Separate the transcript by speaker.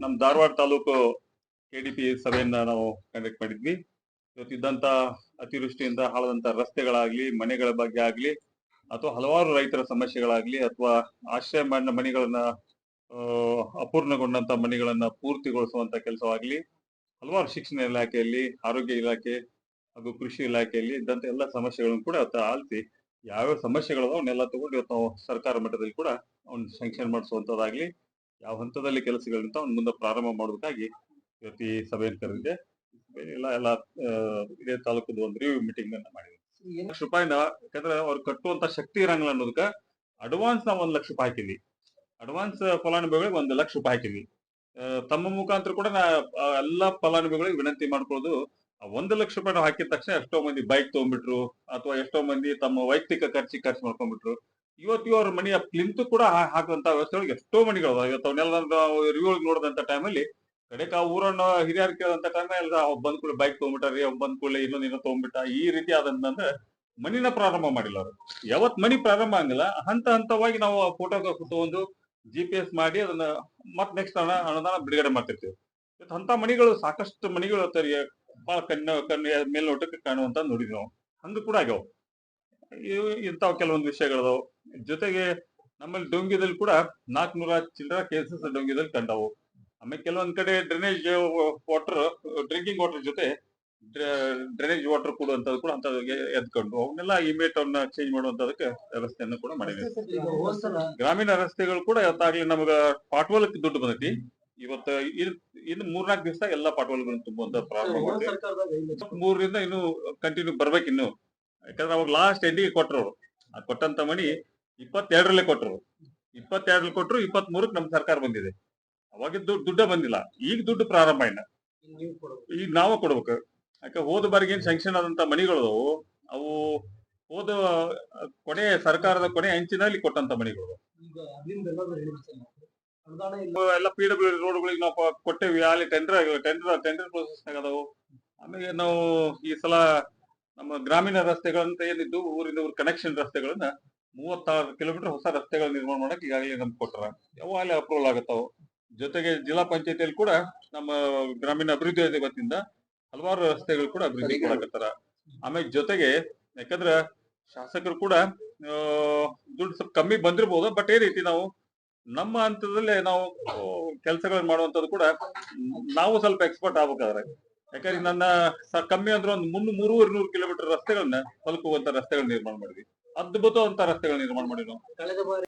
Speaker 1: ನಮ್ಮ ಧಾರವಾಡ ತಾಲೂಕು ಕೆಡಿಪಿ ಸಭೆಯನ್ನ ನಾವು ಕಂಡಕ್ಟ್ ಮಾಡಿದ್ವಿ. ಇವತ್ತಿದ್ದಂತ ಅತಿವೃಷ್ಟಿಯಿಂದ ಹಾಳದಂತ ರಸ್ತೆಗಳಾಗ್ಲಿ, ಮನೆಗಳ ಬಗ್ಗೆ ಆಗ್ಲಿ, ಅಥವಾ ಹಲವಾರು ರೈತರ ಸಮಸ್ಯೆಗಳಾಗ್ಲಿ, ಅಥವಾ ಆಶ್ರಯ ಮಾಡಿದ ಮನೆಗಳನ್ನ ಅಪೂರ್ಣಗೊಂಡಂತ ಮನೆಗಳನ್ನ ಪೂರ್ತಿಗೊಳಿಸುವಂತ ಕೆಲಸವಾಗ್ಲಿ, ಹಲವಾರು ಶಿಕ್ಷಣ ಇಲಾಖೆಯಲ್ಲಿ, ಆರೋಗ್ಯ ಇಲಾಖೆ ಹಾಗೂ ಕೃಷಿ ಇಲಾಖೆಯಲ್ಲಿ ಇದ್ದಂತ ಎಲ್ಲ ಸಮಸ್ಯೆಗಳನ್ನು ಕೂಡ ಆಲಿಸಿ ಯಾವ್ಯಾವ ಸಮಸ್ಯೆಗಳು ಅವನ್ನೆಲ್ಲ ತಗೊಂಡು ಇವತ್ತು ನಾವು ಸರ್ಕಾರ ಮಟ್ಟದಲ್ಲಿ ಕೂಡ ಅವ್ನ ಸ್ಯಾಂಕ್ಷನ್ ಮಾಡಿಸುವಂತದ್ದಾಗ್ಲಿ ಯಾವ ಹಂತದಲ್ಲಿ ಕೆಲಸಗಳಿಂತ ಅವ್ನು ಮುಂದೆ ಪ್ರಾರಂಭ ಮಾಡೋದಕ್ಕಾಗಿ ಇವತ್ತು ಈ ಸಭೆಯನ್ನು ಕರೆದಿದೆ ಎಲ್ಲ ಎಲ್ಲ ಇದೇ ತಾಲೂಕದ ಒಂದು ರಿವ್ಯೂ ಮೀಟಿಂಗ್ ಅನ್ನ ಮಾಡಿದ್ವಿ ಲಕ್ಷ ರೂಪಾಯಿನ ಯಾಕಂದ್ರೆ ಅವ್ರು ಕಟ್ಟುವಂತ ಶಕ್ತಿ ಇರಂಗಿಲ್ಲ ಅನ್ನೋದಕ್ಕ ಅಡ್ವಾನ್ಸ್ ನಾವು ಒಂದ್ ಲಕ್ಷ ರೂಪಾಯಿ ಹಾಕಿದ್ವಿ. ಅಡ್ವಾನ್ಸ್ ಫಲಾನುಭವಿಗಳಿಗೆ ಒಂದು ಲಕ್ಷ ರೂಪಾಯಿ ಹಾಕಿದ್ವಿ. ತಮ್ಮ ಮುಖಾಂತರ ಕೂಡ ನಾ ಎಲ್ಲಾ ಫಲಾನುಭವಿಗಳಿಗೆ ವಿನಂತಿ ಮಾಡ್ಕೊಳ್ಳೋದು ಒಂದು ಲಕ್ಷ ರೂಪಾಯಿ ಹಾಕಿದ ತಕ್ಷಣ ಎಷ್ಟೋ ಮಂದಿ ಬೈಕ್ ತಗೊಂಡ್ಬಿಟ್ರು, ಅಥವಾ ಎಷ್ಟೋ ಮಂದಿ ತಮ್ಮ ವೈಯಕ್ತಿಕ ಖರ್ಚಿಗೆ ಖರ್ಚು ಮಾಡ್ಕೊಂಡ್ಬಿಟ್ರು ಇವತ್ತು ಇವ್ರ ಮನೆಯ ಪ್ಲಿಂತ್ ಕೂಡ ಹಾಕುವಂತ ವ್ಯವಸ್ಥೆ ಒಳಗೆ ಎಷ್ಟೋ ಮನೆಗಳು ಇವತ್ತು ಅವನ್ನೆಲ್ಲ ರಿವ್ಯೂ ನೋಡಿದಂತ ಟೈಮಲ್ಲಿ ಕಡೆಕ ಊರನ್ನ ಹಿರಿಯರು ಕೇಳಿದಂತ ಟೈಮ್ ಎಲ್ಲ ಬಂದ್ ಕೂಡ ಬೈಕ್ ತಗೊಂಡ್ಬಿಟ್ಟಾರಿ ಅವ್ ಬಂದ್ ಕೂಡಲೇ ಇನ್ನೊಂದ್ ಇನ್ನೊಂದು ತಗೊಂಡ್ಬಿಟ್ಟ. ಈ ರೀತಿ ಆದಂತಂದ್ರೆ ಮನಿನ ಪ್ರಾರಂಭ ಮಾಡಿಲ್ಲ ಅವರು. ಯಾವತ್ ಮನಿ ಪ್ರಾರಂಭ ಆಗಿಲ್ಲ, ಹಂತ ಹಂತವಾಗಿ ನಾವು ಫೋಟೋ ತಗೊಂಡು ಜಿ ಪಿ ಎಸ್ ಮಾಡಿ ಅದನ್ನ ಮತ್ ನೆಕ್ಸ್ಟ್ ಹಣ ಅನುದಾನ ಬಿಡುಗಡೆ ಮಾಡ್ತಿರ್ತೀವಿ. ಇವತ್ತು ಅಂತ ಮನಿಗಳು ಸಾಕಷ್ಟು ಮನಿಗಳು ಬಹಳ ಕಣ್ಣ ಕಣ್ಣ ಮೇಲ್ನೋಟಕ್ಕೆ ಕಾಣುವಂತ ನೋಡಿದ್ವಿ ನಾವು. ಹಂಗ ಕೂಡ ಆಗ್ಯಾವ. ಇಂಥವ್ ಕೆಲವೊಂದು ವಿಷಯಗಳದಾವು ಜೊತೆಗೆ ನಮ್ಮಲ್ಲಿ ಡೊಂಗಿದಲ್ಲಿ ಕೂಡ ನಾಲ್ಕನೂರ ಚಿಲ್ಲರ ಕೇಸಸ್ ಡೊಂಗಿದಲ್ಲಿ ಕಂಡವು. ಆಮೇಲೆ ಕೆಲವೊಂದ್ ಕಡೆ ಡ್ರೈನೇಜ್ ವಾಟರ್ ಡ್ರಿಂಕಿಂಗ್ ವಾಟರ್ ಜೊತೆ ಡ್ರೈನೇಜ್ ವಾಟರ್ ಕೊಡುವಂತದ್ದು ಕೂಡ ಅಂತ ಎದ್ಕೊಂಡು ಅವನ್ನೆಲ್ಲ ಇಮೇಟ್ ಅವನ್ನ ಚೇಂಜ್ ಮಾಡುವಂತದಕ್ಕೆ ವ್ಯವಸ್ಥೆಯನ್ನು ಕೂಡ ಮಾಡಿದೆ ಗ್ರಾಮೀಣ ರಸ್ತೆಗಳು ಕೂಡ ಇವತ್ತಾಗ್ಲಿ ನಮಗ ಪಾಟ್ವಲಕ್ಕೆ ದುಡ್ಡು ಬಂದೈತಿ. ಇವತ್ತ ಇನ್- ಇನ್ನು ಮೂರ್ನಾಲ್ಕು ದಿವಸ ಎಲ್ಲಾ ಪಾಟ್ವಲ್ಗಳನ್ನು ತುಂಬುವಂತ ಪ್ರಾರಂಭ ಮೂರರಿಂದ ಇನ್ನು ಕಂಟಿನ್ಯೂ ಬರ್ಬೇಕಿನ್ನು. ಯಾಕಂದ್ರೆ ಅವಾಗ ಲಾಸ್ಟ್ ಎಂಡಿಗೆ ಕೊಟ್ರು ಅವ್ರು. ಆ ಕೊಟ್ಟಂತ ಮನಿ ಇಪ್ಪತ್ತೆರಡರಲ್ಲೇ ಕೊಟ್ಟರು ಇಪ್ಪತ್ತೆರಡರಲ್ಲಿ ಕೊಟ್ಟರು ಇಪ್ಪತ್ತ್ ಮೂರಕ್ಕೆ ನಮ್ ಸರ್ಕಾರ ಬಂದಿದೆ. ಅವಾಗ ದುಡ್ಡು ಬಂದಿಲ್ಲ. ಈಗ ದುಡ್ಡು ಪ್ರಾರಂಭ ಇನ್ನ ಈಗ ನಾವೇ ಕೊಡ್ಬೇಕು. ಯಾಕೆ ಹೋದ ಬಾರಿಗೆ ಸ್ಯಾಂಕ್ಷನ್ ಆದಂತ ಮನಿಗಳು ಅವು ಹೋದ ಕೊನೆ ಸರ್ಕಾರದ ಕೊನೆ ಅಂಚಿನಲ್ಲಿ ಕೊಟ್ಟಂತ ಮನಿಗಳು ಎಲ್ಲ ಪಿ ಡಬ್ಲ್ಯೂ ರೋಡ್ಗಳಿಗೆ ನಾವು ಕೊಟ್ಟೇವಿ. ಅಲ್ಲಿ ಟೆಂಡರ್ ಟೆಂಡರ್ ಟೆಂಡರ್ ಪ್ರೊಸೆಸ್ ಆಗದವು. ಆಮೇಲೆ ನಾವು ಈ ಸಲ ನಮ್ಮ ಗ್ರಾಮೀಣ ರಸ್ತೆಗಳಂತ ಏನಿದ್ದು ಊರಿಂದ ಊರ್ ಕನೆಕ್ಷನ್ ರಸ್ತೆಗಳನ್ನ ಮೂವತ್ತಾರು ಕಿಲೋಮೀಟರ್ ಹೊಸ ರಸ್ತೆಗಳ ನಿರ್ಮಾಣ ಮಾಡಕ್ಕೆ ಈಗಾಗಲೇ ನಮ್ಗೆ ಕೊಟ್ಟಾರ ಯಾವ ಅಲ್ಲಿ ಅಪ್ರೂವಲ್ ಆಗತ್ತಾವ ಜೊತೆಗೆ ಜಿಲ್ಲಾ ಪಂಚಾಯತಿಯಲ್ಲಿ ಕೂಡ ನಮ್ಮ ಗ್ರಾಮೀಣ ಅಭಿವೃದ್ಧಿ ವತಿಯಿಂದ ಹಲವಾರು ರಸ್ತೆಗಳು ಕೂಡ ಅಭಿವೃದ್ಧಿ ಮಾಡಕತ್ತಾರ. ಆಮೇಲೆ ಜೊತೆಗೆ ಯಾಕಂದ್ರ ಶಾಸಕರು ಕೂಡ ದುಡ್ಡು ಸ್ವಲ್ಪ ಕಮ್ಮಿ ಬಂದಿರ್ಬೋದು ಬಟ್ ಏ ರೀತಿ ನಾವು ನಮ್ಮ ಹಂತದಲ್ಲೇ ನಾವು ಕೆಲಸಗಳನ್ನ ಮಾಡುವಂತದ್ದು ಕೂಡ ನಾವು ಸ್ವಲ್ಪ ಎಕ್ಸ್ಪರ್ಟ್ ಆಗ್ಬೇಕಾದ್ರೆ. ಯಾಕಂದ್ರೆ ನನ್ನ ಕಮ್ಮಿ ಅಂದ್ರೆ ಒಂದು ಮುನ್ನೂ ಮೂರುವರೆ ನೂರು ಕಿಲೋಮೀಟರ್ ರಸ್ತೆಗಳನ್ನ ತಲುಪುವಂತ ರಸ್ತೆಗಳ ನಿರ್ಮಾಣ ಮಾಡಿದ್ವಿ. ಅದ್ಭುತವಂತ ರಸ್ತೆಗಳ ನಿರ್ಮಾಣ ಮಾಡಿರೋ
Speaker 2: ಕಳೆದ ಬಾರಿ